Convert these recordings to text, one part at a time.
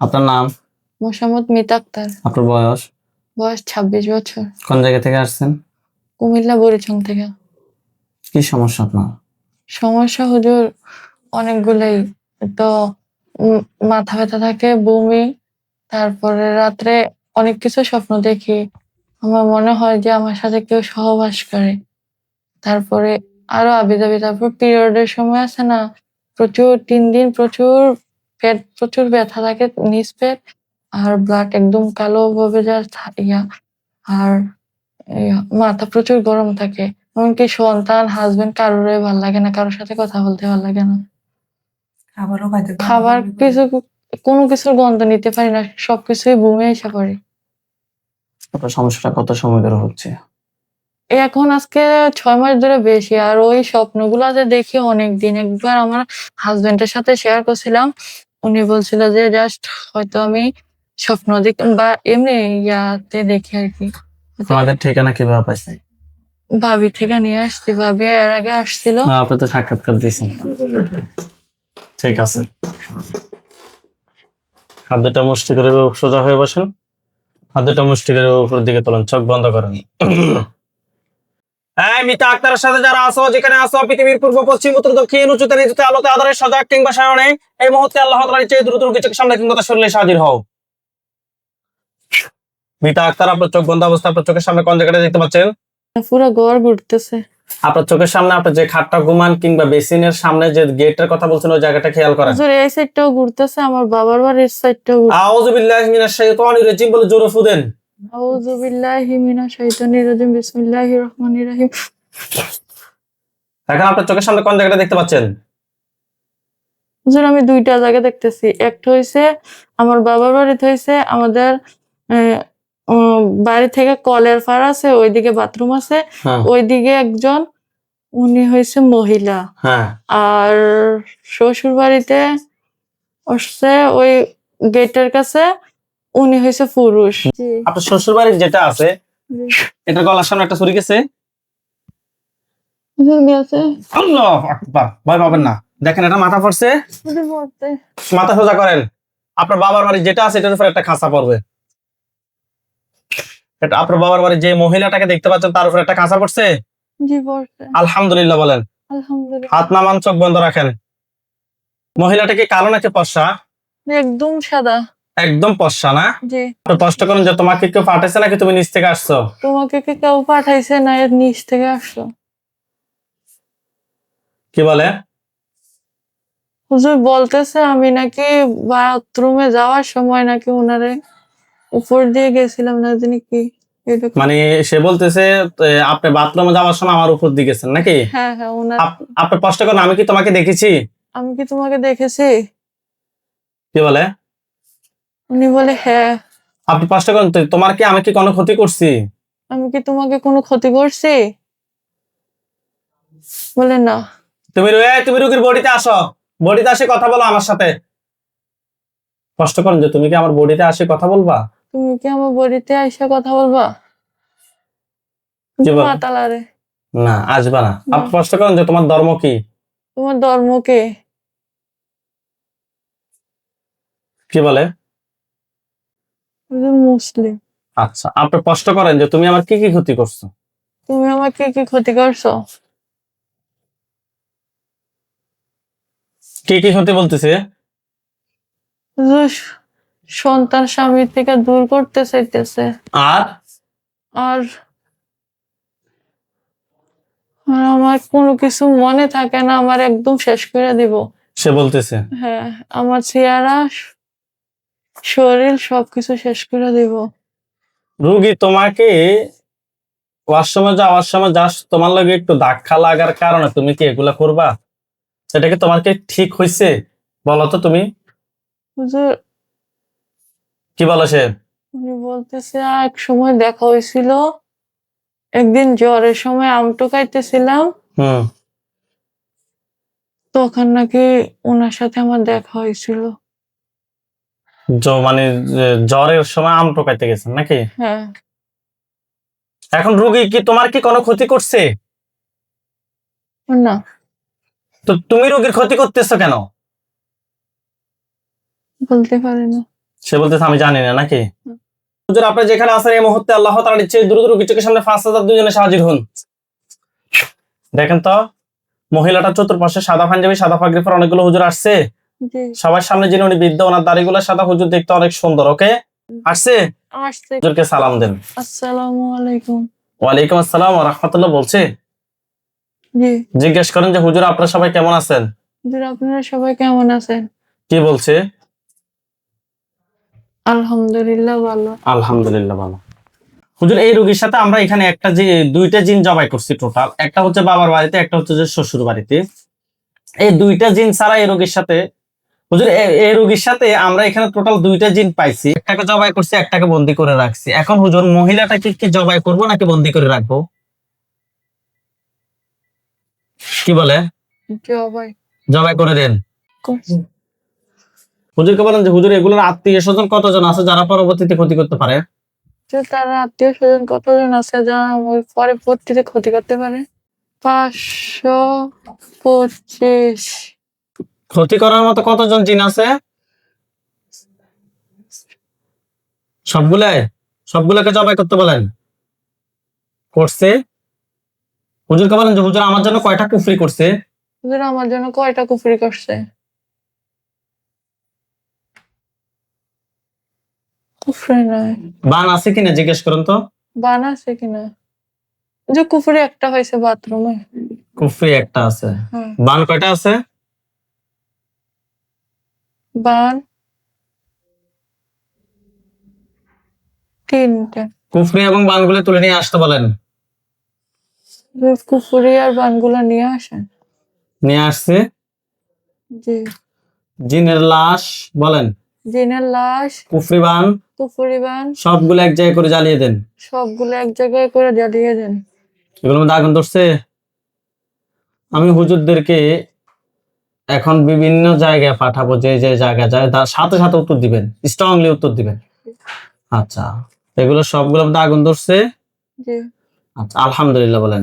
আপনার নাম? মোসাম্মদ মিতা আক্তার। আপনার বয়স? বয়স ছাব্বিশ বছর। কোন জায়গা থেকে আসছেন? কুমিল্লা বরিচং থেকে। কি সমস্যা আপনার? সমস্যা হুজুর অনেকগুলাই। তো উম, মাথা ব্যথা থাকে বমি তারপরে রাত্রে অনেক কিছু স্বপ্ন দেখি। আমার মনে হয় যে আমার সাথে কেউ সহবাস করে। তারপরে আরও আবিদাবি তারপর পিরিয়ডের সময় আছে না প্রচুর তিন দিন প্রচুর পেট প্রচুর ব্যথা থাকে নিচ পেট আর ব্লাড একদম কালো ভাবে যা ইয়া আর মাথা প্রচুর গরম থাকে। এমনকি সন্তান হাজবেন্ড কারোর ভালো লাগে না কারোর সাথে কথা বলতে ভালো লাগে না। খাবারও খাইতে খাবার কিছু কোনো কিছুর গন্ধ নিতে পারি না সবকিছুই বমি এসে পড়ে। আপনার সমস্যাটা কত সময় ধরে হচ্ছে? এই এখন আজকে ছয় মাস ধরে বেশি আর ওই স্বপ্নগুলো যে দেখি অনেক দিন একবার আমার হাজবেন্ডের সাথে শেয়ার করছিলাম উনি বলছিল যে জাস্ট হয়তো আমি স্বপ্ন দেখ বা এমনি ইয়াতে দেখি আর কি। আমাদের ঠিকানা কীভাবে পাইছেন ভাবি থেকে নিয়ে আসছি ভাবি এর আগে আসছিল। আপনি তো সাক্ষাৎকার দিয়েছেন। ঠিক আছে। দুটা মুষ্টি করে সোজা হয়ে বসেন। দুটা মুষ্টি করে উপরের দিকে তোলেন চোখ বন্ধ করেন। এই মিতা আক্তারের সাথে যারা আছো যেখানে আছো পৃথিবীর পূর্ব পশ্চিম উত্তর দক্ষিণ উঁচুতে নিচুতে আলোতে আধারে সজাগ কিংবা সায়নে এই মুহূর্তে আল্লাহ তাআলার চেয়ে দ্রুত রুগীর সামনে কিংবা শরীরে হাজির হও। মিতা আক্তার আপনার চোখ বন্ধ অবস্থা আপনার চোখের সামনে কোন জায়গাটা দেখতে পাচ্ছেন? পুরো ঘর ঘুরতেছে। আপনার চোখের সামনে আপনি যে খাটটা ঘুমান কিংবা বেসিনের সামনে যে গেটের কথা বলছেন ওই জায়গাটা খেয়াল করেন। হুজুর এই সাইডটাও ঘুরতেছে আমার বাবার বাড়ির সাইডটাও আউযু বিল্লাহি মিনাশ শাইতানির রাজিম বলে জোরে ফুদেন। আউযু বিল্লাহি মিনাশ শাইতানির রাজিম বিসমিল্লাহির রহমানির রহিম। এখন আপনার চোখের সামনে কোন জায়গাটা দেখতে পাচ্ছেন? হুজুর আমি দুইটা জায়গা দেখতেছি। একটা হইছে আমার বাবার বাড়িতে হইছে আমাদের বাড়ি থেকে কলের ফার আছে ওইদিকে বাথরুম আছে। হ্যাঁ। ওইদিকে একজন উনি হইছে মহিলা। হ্যাঁ। আর শ্বশুর বাড়িতে আসছে ওই গেটের কাছে উনি হইছে পুরুষ। আপনার শ্বশুর বাড়ির যেটা আছে জি। এটার গলার সামনে একটা ছুরি গেছে? আল্লাহ আকবার ভয় পাবেন না। দেখেন এটা মাথা পড়ছে। মাথা সোজা করেন। আপনার বাবার বাড়ি যেটা আছে এটার উপর একটা খাঁচা পড়বে। এটা আপনার বাবার বাড়ি যে মহিলাটাকে দেখতে পাচ্ছেন তার উপর একটা খাঁচা পড়ছে? আলহামদুলিল্লাহ বলেন। আলহামদুলিল্লাহ। হাত নামান চোখ বন্ধ রাখেন। মহিলাটা কি কালো নাকি পশা একদম সাদা। একদম পশা না জি। আপনি কষ্ট করুন যে তোমাকে কেউ পাঠাইছে নাকি তুমি নিচ থেকে আসছো? তোমাকে কি কেউ পাঠাইছে না এর নিচ থেকে আসছো কি বলে? হুজুর বলতেছে আমি নাকি বাথরুমে যাওয়ার সময় নাকি ওনারে উপর দিয়ে গেছিলাম না জানি কি মানে সে বলতেছে আপনি বাথরুমে যাওয়ার সময় আমার উপর দিয়ে গেছেন নাকি? হ্যাঁ হ্যাঁ ওনার আপনি কষ্ট করুন আমি কি তোমাকে দেখেছি? আমি কি তোমাকে দেখেছি? কি বলে? উনি বলে হ্যাঁ। আপনি তোমার কি আমি কি কোনো ক্ষতি করছি? আমি কি তোমাকে কোনো ক্ষতি করছি? বলে না। তুমি রয়ে তুমি রুগীর বডিতে আসো। বডিতে আসে কথা বলো আমার সাথে। কষ্ট করুন যে তুমি কি আমার বডিতে আসে কথা বলবা? তুমি কি আমার বাড়িতে এসে কথা বলবা? মাতালারে। না আসবা না। আপনি কষ্ট করুন যে তোমার ধর্ম কি? তোমার ধর্ম কে? কি বলে? মুসলিম আচ্ছা আপনি কষ্ট করেন যে তুমি আমার কি কি ক্ষতি করছ? তুমি আমাকে কি ক্ষতি করছ? কি কি ক্ষতি বলতেছে? সন্তান স্বামী থেকে দূর করতে চাইতেছে। আর আর আমার কোনো কিছু মনে থাকে না আমার একদম শেষ করে দিব। সে বলতেছে। হ্যাঁ আমার চেহারা শরীর সবকিছু শেষ করে দিব। রুগী তোমাকে ওয়াশরুমে যাওয়ার সময় যাস তোমার লগে একটু ধাক্কা লাগার কারণে তুমি কি এগুলা করবা? সেটা কি তোমার কি ঠিক হয়েছে বলো তো তুমি। হুজুর। কি বলো সে? উনি বলতেছে এক সময় দেখা হয়েছিল একদিন জ্বরের সময় আম টোকাইতেছিলাম। হুম। তখন নাকি ওনার সাথে আমার দেখা হয়েছিল মানে জ্বরের সময় আম টোকাইতে গেছেন নাকি? হ্যাঁ। এখন রুগী কি তোমার কি কোনো ক্ষতি করছে? না। তো তুমি রুগীর ক্ষতি করতেছো কেন? বলতে পারি না। সে বলতেছে আমি জানি না নাকি? হুজুর আপনি যেখানে আছেন এই মুহূর্তে আল্লাহ তাআলার ইচ্ছে দ্রুত রুগী চোখের সামনে পাঁচ হাজার দুজনে হাজির হন। দেখেন তো মহিলাটা চতুর্পাশে সাদা পাঞ্জাবি সাদা পাগড়ি পরে অনেকগুলো হুজুর আসছে। সবার সামনে যিনি উনি বৃদ্ধ ওনার দাড়িগুলো সাদা হুজুর দেখতে অনেক সুন্দর ওকে? আসছে? আসছে। হুজুরকে সালাম দেন। আসসালামু আলাইকুম। ওয়ালাইকুম আসসালাম ওয়া রাহমাতুল্লাহ বলছে। জি। জিজ্ঞেস করেন যে হুজুর আপনারা সবাই কেমন আছেন? হুজুর আপনারা সবাই কেমন আছেন? কি বলছে? আলহামদুলিল্লাহ ভালো। আলহামদুলিল্লাহ ভালো। হুজুর এই রোগীর সাথে আমরা এখানে একটা যে দুইটা জিন জবাই করছি টোটাল। একটা হচ্ছে বাবার বাড়িতে একটা হচ্ছে যে শ্বশুর বাড়িতে এই দুইটা জিন ছাড়া এই রোগীর সাথে হুজুর এই রোগীর সাথে আমরা এখানে টোটাল দুইটা জিন পাইছি। একটাকে জবাই করছি একটাকে বন্দি করে রাখছি। এখন হুজুর মহিলাটাকে কি জবাই করব নাকি বন্দি করে রাখব? কি বলে? জবাই। জবাই করে দেন। হুজুরকে বলেন যে হুজুর এগুলোর আত্মীয় স্বজন কতজন আছে যারা পরবর্তীতে ক্ষতি করতে পারে? তার আত্মীয় স্বজন কতজন আছে যারা পরবর্তীতে ক্ষতি করতে পারে? পাঁচশো পঁচিশ। ক্ষতি করার মতো কতজন জিন আছে? সবগুলাই? সবগুলোকে জবাই করতে বলেন। করছে? হুজুরকে বলেন যে হুজুর আমার জন্য কয়টা কুফরি করছে? হুজুর আমার জন্য কয়টা কুফরি করছে? কুফরি নয় বান আছে কিনা জিজ্ঞেস করুন তো। বান আছে কিনা? যে কুফরি একটা হয়েছে বাথরুমে। কুফরি একটা আছে। হ্যাঁ। বান কয়টা আছে? বান তিনটা। কুফরি এবং বানগুলো তুলে নিয়ে আসতে বলেন। কুফরি আর বানগুলো নিয়ে আসেন। নিয়ে আসছে। জি। জিনের লাশ বলেন। জিনের লাশ। কুফরি বান। কুফরি বান। সবগুলো এক জায়গায় করে জ্বালিয়ে দেন। সবগুলো এক জায়গায় করে জ্বালিয়ে দেন। এগুলোর মধ্যে আগুন ধরছে। আমি হুজুরদেরকে এখন বিভিন্ন জায়গায় পাঠাবো যে যে জায়গায় যায় তার সাথে সাথে উত্তর দিবেন স্ট্রংলি উত্তর দিবেন। আচ্ছা এগুলো সবগুলোর মধ্যে আগুন ধরছে। আচ্ছা আলহামদুলিল্লাহ বলেন।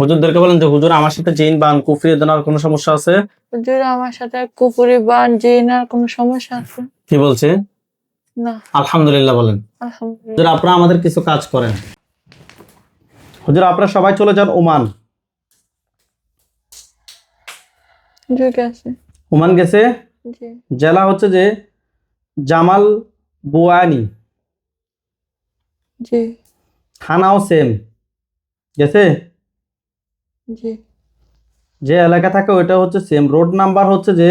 হুজুরদেরকে বলেন যে হুজুর আমার সাথে জিন বান কুফরি দেওয়ার কোনো সমস্যা আছে? হুজুর আমার সাথে কুফরি বান জিন আর কোনো সমস্যা আছে? কি বলছে? না। আলহামদুলিল্লাহ বলেন। আলহামদুলিল্লাহ। হুজুর আপনারা আমাদের কিছু কাজ করেন। হুজুর আপনারা সবাই চলে যান ওমান। আছে ওমান গেছে? জি। জেলা হচ্ছে যে জামাল বুয়ানি। জি। থানাও সেম গেছে? জি। যে এলাকা থাকে ওইটা হচ্ছে সেম রোড নাম্বার হচ্ছে যে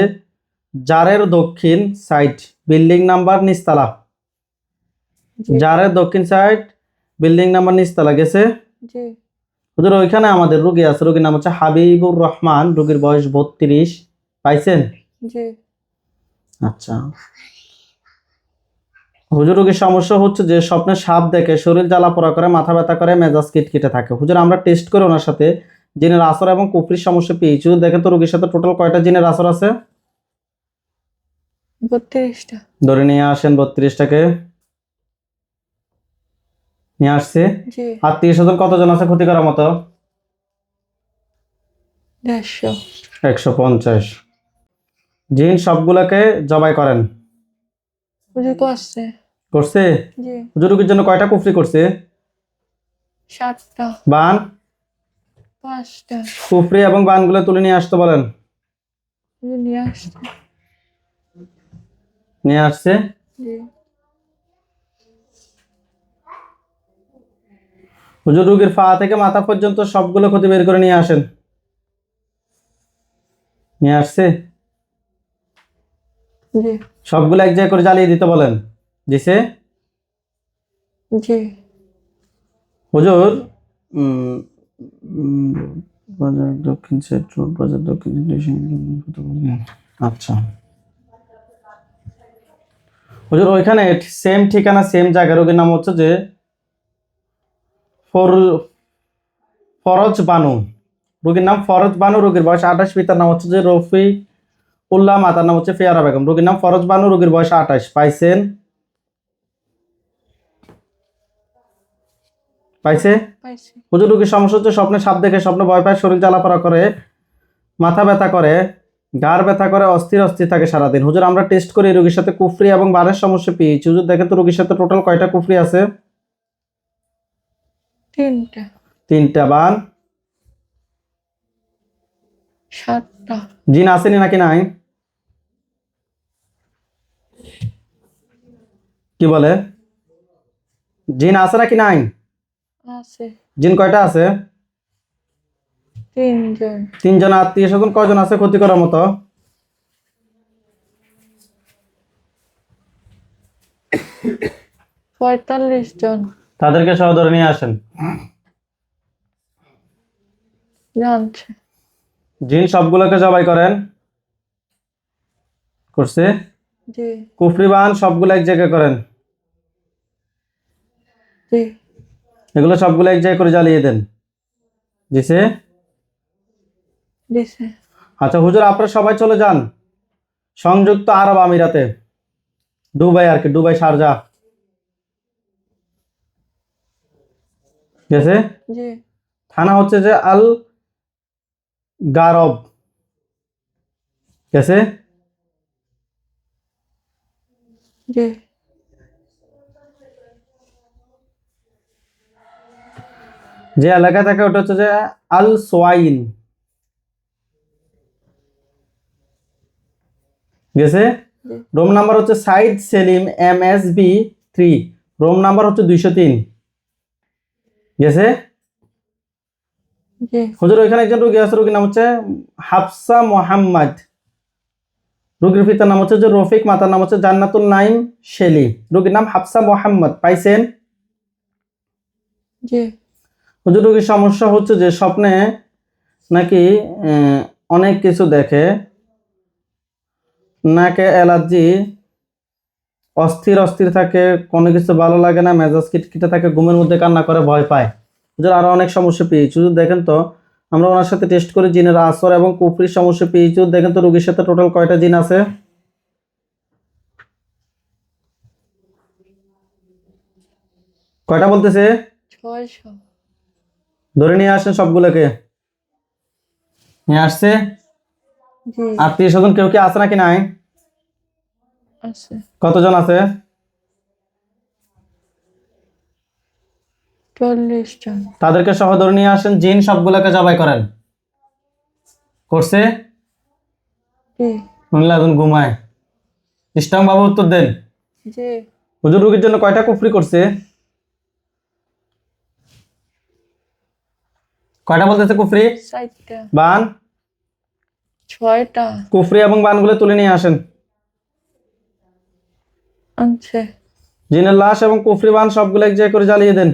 জারের দক্ষিণ সাইড বিল্ডিং নাম্বার নিস্তালা। জারের দক্ষিণ সাইড বিল্ডিং নাম্বার নিস্তালা। গেছে? জি। হুজুর ওইখানে আমাদের রুগী আছে রুগীর নাম হচ্ছে হাবিবুর রহমান রুগীর বয়স বত্রিশ পাইছেন? আচ্ছা। হুজুর রোগীর সমস্যা হচ্ছে যে স্বপ্নে সাপ দেখে শরীর জ্বালা পোড়া করে মাথা ব্যথা করে মেজাজ কিটকিটে থাকে। হুজুর আমরা টেস্ট করে ওনার সাথে জিনের আসর এবং কুফরির সমস্যা পেয়েছি। দেখেন তো রোগীর সাথে টোটাল কয়টা জিনের আসর আছে? বত্রিশটা। ধরে নিয়ে আসেন বত্রিশটাকে। নিয়ে আসছে। আত্মীয় স্বজন কতজন আছে ক্ষতি করার মতো? একশো। পঞ্চাশ। জিন সবগুলোকে জবাই করেন। করছে। করছে? জি। হুজুর রোগীর জন্য কয়টা কুফরি করছে? সাতটা। বান? পাঁচটা। কুফরি এবং বানগুলো তুলে নিয়ে আসতে বলেন। নিয়ে আসছে। নিয়ে আসছে। হুজুর রুগীর পা থেকে মাথা পর্যন্ত সবগুলো ক্ষতি বের করে নিয়ে আসেন। নিয়ে আসছে? সবগুলো এক জায়গায় করে জ্বালিয়ে দিতে বলেন। দিছে? হুজুর? বাজার দক্ষিণ সাইড রোড বাজার দক্ষিণ আচ্ছা। হুজুর ওইখানে সেম ঠিকানা সেম জায়গা রোগীর নাম হচ্ছে যে ফরজ বানু। রোগীর নাম ফরজ বানু রোগীর বয়স আঠাশ পিতার নাম হচ্ছে যে রফি উল্লাহ মাতার নাম হচ্ছে ফিয়ারা বেগম। রোগীর নাম ফরজ বানু রোগীর বয়স আঠাশ। পাইছেন? পাইছে? হুজুর রোগীর সমস্যা হচ্ছে স্বপ্নে সাপ দেখে স্বপ্নে ভয় পায় শরীর জ্বালাপড়া করে মাথা ব্যথা করে ঘাড় ব্যথা করে অস্থির অস্থির থাকে সারাদিন। হুজুর আমরা টেস্ট করি রোগীর সাথে কুফরি এবং বারের সমস্যা পেয়েছি। হুজুর দেখেন তো রোগীর সাথে টোটাল কয়টা কুফরি আছে? তিনটা। তিনটা বান সাতটা। জিন আসেনি নাকি নাই? কি বলে? জিন আছে নাকি নাই? আছে। জিন কয়টা আছে? তিনজন। তিনজন আত্মীয় স্বজন কয়জন আছে ক্ষতি করার মতো? পঁয়তাল্লিশ জন। তাদেরকে সহ ধরে নিয়ে আসেন। জানছে। জিন সবগুলোকে জবাই করেন করছে। জি। কুফরি বান সবগুলো এক জায়গায় করেন। জি। এগুলো সবগুলো এক জায়গায় করে জ্বালিয়ে দেন। দিছে। দিছে। আচ্ছা হুজুর আপনারা সবাই চলে যান। সংযুক্ত আরব আমিরাতে। দুবাই আর কি দুবাই শারজা ঠিক আছে? জি। থানা হচ্ছে যে আল গারব। ঠিক আছে? জি। যে এলাকা থাকে ওটা হচ্ছে যে আল সোয়াইন। গেছে। রোম নাম্বার হচ্ছে Saeed Selim M S B three. Room number হচ্ছে দুইশো তিন। গেছে হুজুর ওইখানে একজন রোগী আছে রোগীর নাম হচ্ছে হাফসা মোহাম্মদ। রোগীর পিতার নাম হচ্ছে যে রফিক মাতার নাম হচ্ছে জান্নাতুল নাইম শেলি। রোগীর নাম হাফসা মোহাম্মদ পাইছেন? হুজুর রোগীর সমস্যা হচ্ছে যে স্বপ্নে নাকি অনেক কিছু দেখে নাকে অ্যালার্জি অস্থির অস্থির থাকে কোনো কিছু ভালো লাগে না মেজাজ কিটকিটে থাকে ঘুমের মধ্যে কান্না করে ভয় পায়। হুজুর আরও অনেক সমস্যা পেয়েছি। হুজুর দেখেন তো আমরা ওনার সাথে টেস্ট করি জিনের আসর এবং কুফরির সমস্যা পেয়েছি। দেখেন তো রোগীর সাথে টোটাল কয়টা জিন আছে? কয়টা বলতেছে? ধরে নিয়ে আসেন সবগুলোকে। নিয়ে আসছে? আত্মীয় স্বজন কেউ কি আছে নাকি নাই? কতজন আছে? চল্লিশ জন। তাদেরকে সহ ধরে নিয়ে আসেন জিন সবগুলোকে জবাই করেন। করছে? শুনলে এখন ঘুমায়। ইস্টাং বাবু উত্তর দেন। হুজুর রুগীর জন্য কয়টা কুফরি করছে? কয়টা বলতেছে কুফরি? বান? ছয়টা। কুফরি এবং বানগুলো তুলে নিয়ে আসেন। আনছে জিনের লাশ এবং কুফরি বান সবগুলো এক জায়গায় করে জ্বালিয়ে দেন।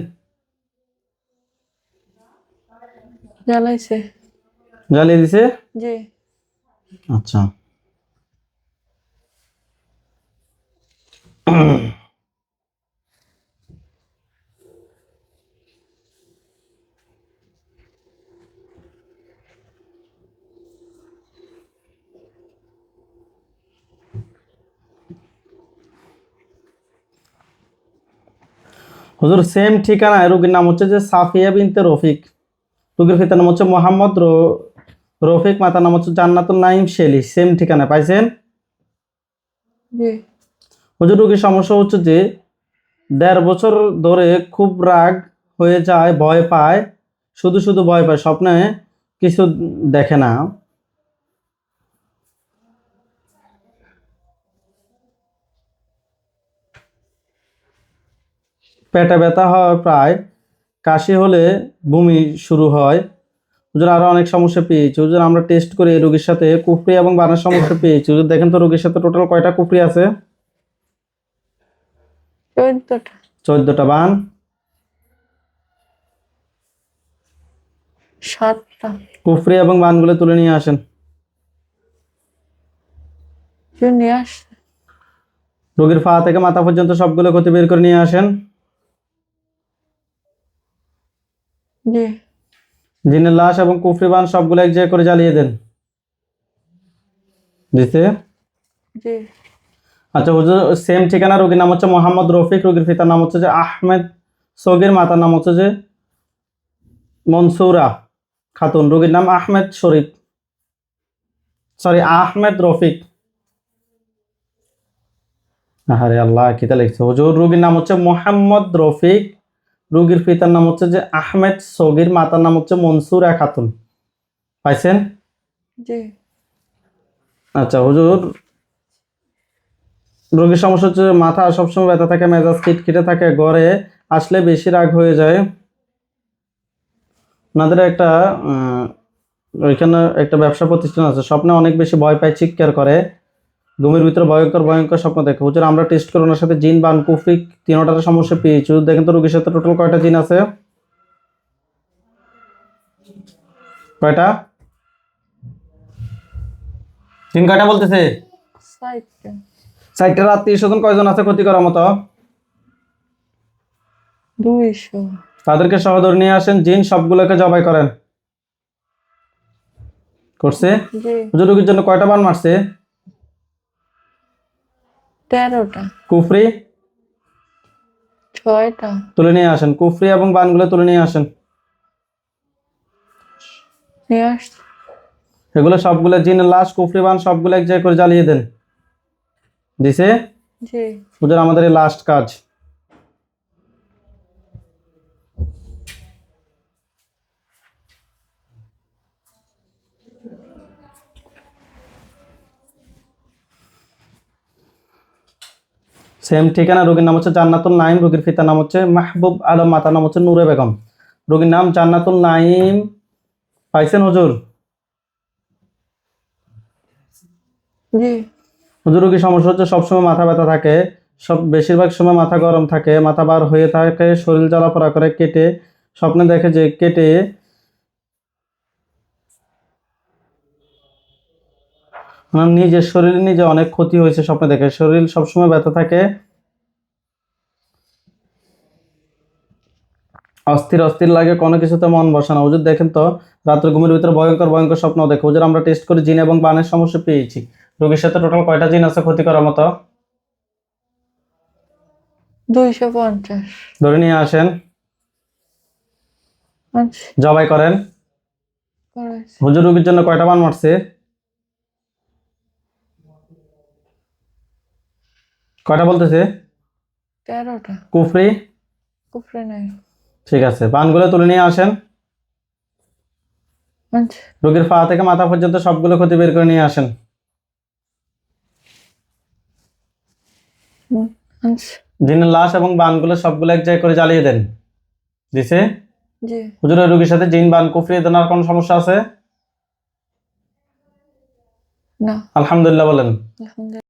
জ্বালাইছে। জ্বালিয়ে দিছে? জি। আচ্ছা। হুজুর সেম ঠিকানায় রোগীর নাম হচ্ছে যে সাফিয়া বিনতে রফিক। রোগীর পিতার নাম হচ্ছে মোহাম্মদ রফিক মাতার নাম হচ্ছে জান্নাতুল নাইম শেলি সেম ঠিকানা পাইছেন? হুজুর রোগীর সমস্যা হচ্ছে যে দেড় বছর ধরে খুব রাগ হয়ে যায় ভয় পায় শুধু শুধু ভয় পায় স্বপ্নে কিছু দেখে না। পেটে ব্যথা হয় প্রায় কাশি হলে বমি শুরু হয়। হুজুর আরও অনেক সমস্যা পেয়েছি। হুজুর আমরা টেস্ট করে এই রোগীর সাথে কুফরি এবং বানের সমস্যা পেয়েছি। হুজুর দেখেন তো রোগীর সাথে টোটাল কয়টা কুফরি আছে? চোদ্দটা। চোদ্দটা বান? সাতটা। কুফরি এবং বানগুলো তুলে নিয়ে আসেন। নিয়ে রোগীর পা থেকে মাথা পর্যন্ত সবগুলো ক্ষতি বের করে নিয়ে আসেন জি জিনের লাশ এবং কুফরি বান সবগুলো এক জায়গায় করে জ্বালিয়ে দেন। দিতে আচ্ছা হুজুর সেম ঠিকানা রোগীর নাম হচ্ছে মোহাম্মদ রফিক রোগীর পিতার নাম হচ্ছে যে আহমেদ সগির মাতার নাম হচ্ছে যে মনসুরা খাতুন রোগীর নাম আহমেদ শরীফ। সরি আহমেদ রফিক। আরে আল্লাহ কিতা লিখছে? হুজুর রোগীর নাম হচ্ছে মোহাম্মদ রফিক। রোগীর পিতার নাম হচ্ছে যে আহমেদ সগির মাতার নাম হচ্ছে মনসুরা খাতুন পাইছেন? আচ্ছা হুজুর রোগীর সমস্যা হচ্ছে মাথা সবসময় ব্যথা থাকে মেজাজ খিটখিটে থাকে ঘরে আসলে বেশি রাগ হয়ে যায়। ওনাদের একটা ওইখানে একটা ব্যবসা প্রতিষ্ঠান আছে স্বপ্নে অনেক বেশি ভয় পায় চিৎকার করে। ঘুমের ভিতরে ভয়ঙ্কর ভয়ঙ্কর স্বপ্ন দেখে। হুজুর আমরা টেস্ট করে ওনার সাথে জিন বান কুফরিক তিনোটার সমস্যা পেয়েছি। হুজুর দেখেন তো রোগীর সাথে টোটাল কয়টা জিন আছে? কয়টা? জিন কয়টা বলতেছে? সাইডটা সাইটের আত্মীয় স্বজন কয়জন আছে ক্ষতি করার মতো? দুইশো। তাদেরকে সহদর নিয়ে আসেন জিন সবগুলোকে জবাই করেন। করছে? হুজুর রোগীর জন্য কয়টা বান মারছে? তেরোটা। কুফরি? ছয়টা। তুলে নিয়ে আসেন। কুফরি এবং বানগুলো তুলে নিয়ে আসেন। এগুলো সবগুলো জিন লাশ কুফরি বান সবগুলো এক জায়গায় করে জ্বালিয়ে দেন। দিছে? জি। আমাদের এই লাস্ট কাজ। সেম ঠিকানা রোগীর নাম হচ্ছে জান্নাতুল নাইম রোগীর পিতার নাম হচ্ছে মাহবুব আলম মাতার নাম হচ্ছে নূরে বেগম। রোগীর নাম জান্নাতুল নাইম পাইছেন হুজুর? হুজুর রোগীর সমস্যা হচ্ছে সবসময় মাথা ব্যথা থাকে সব বেশিরভাগ সময় মাথা গরম থাকে মাথা বার হয়ে থাকে শরীর জ্বালাপোড়া করে কেটে স্বপ্নে দেখে যে কেটে ওনার নিজের শরীরে নিজে অনেক ক্ষতি হয়েছে স্বপ্নে দেখে। শরীর সবসময় ব্যথা থাকে। অস্থির অস্থির লাগে কোনো কিছুতে মন বসে না। হুজুর দেখেন তো রাত্রে ঘুমের ভিতরে ভয়ঙ্কর ভয়ঙ্কর স্বপ্ন দেখে। হুজুর আমরা টেস্ট করে জিন এবং বানের সমস্যা পেয়েছি। রোগীর সাথে টোটাল কয়টা জিন আছে ক্ষতি করার মতো? দুইশো পঞ্চাশ। ধরে নিয়ে আসেন। আচ্ছা। জবাই করেন। হুজুর রোগীর জন্য কয়টা বান মারছে? কয়টা বলতেছে? তেরোটা। কুফরি? কুফরে নাই। ঠিক আছে বানগুলো তুলে নিয়ে আসেন। আচ্ছা। রোগীর পা থেকে মাথা পর্যন্ত সবগুলো ক্ষতি বের করে নিয়ে আসেন। হুম, আচ্ছা লাশ এবং বানগুলো সবগুলো এক জায়গায় করে জ্বালিয়ে দেন। দিছে? জি। হুজুরের রোগীর সাথে জিন বান কুফরি দেনার কোনো সমস্যা আছে? না। আলহামদুলিল্লাহ বলেন। আলহামদুলিল্লাহ।